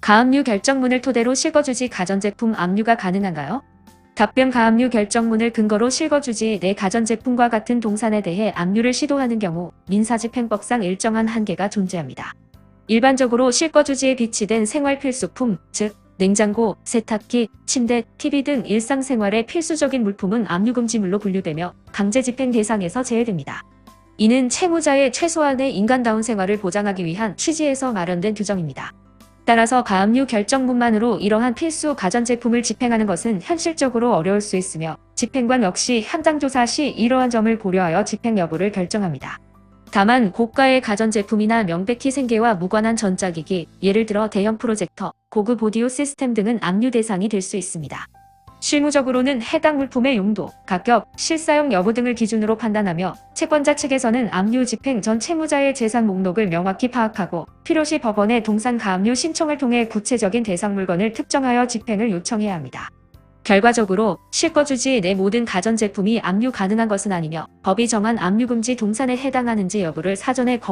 가압류 결정문을 토대로 실거주지 가전제품 압류가 가능한가요? 답변 가압류 결정문을 근거로 실거주지 내 가전제품과 같은 동산에 대해 압류를 시도하는 경우 민사집행법상 일정한 한계가 존재합니다. 일반적으로 실거주지에 비치된 생활필수품, 즉 냉장고, 세탁기, 침대, TV 등 일상생활의 필수적인 물품은 압류금지물로 분류되며 강제집행 대상에서 제외됩니다. 이는 채무자의 최소한의 인간다운 생활을 보장하기 위한 취지에서 마련된 규정입니다. 따라서 가압류 결정문만으로 이러한 필수 가전제품을 집행하는 것은 현실적으로 어려울 수 있으며 집행관 역시 현장 조사 시 이러한 점을 고려하여 집행 여부를 결정합니다. 다만 고가의 가전제품이나 명백히 생계와 무관한 전자기기, 예를 들어 대형 프로젝터, 고급 오디오 시스템 등은 압류 대상이 될 수 있습니다. 실무적으로는 해당 물품의 용도, 가격, 실사용 여부 등을 기준으로 판단하며 채권자 측에서는 압류 집행 전 채무자의 재산 목록을 명확히 파악하고 필요시 법원에 동산 가압류 신청을 통해 구체적인 대상 물건을 특정하여 집행을 요청해야 합니다. 결과적으로 실거주지 내 모든 가전제품이 압류 가능한 것은 아니며 법이 정한 압류금지 동산에 해당하는지 여부를 사전에 검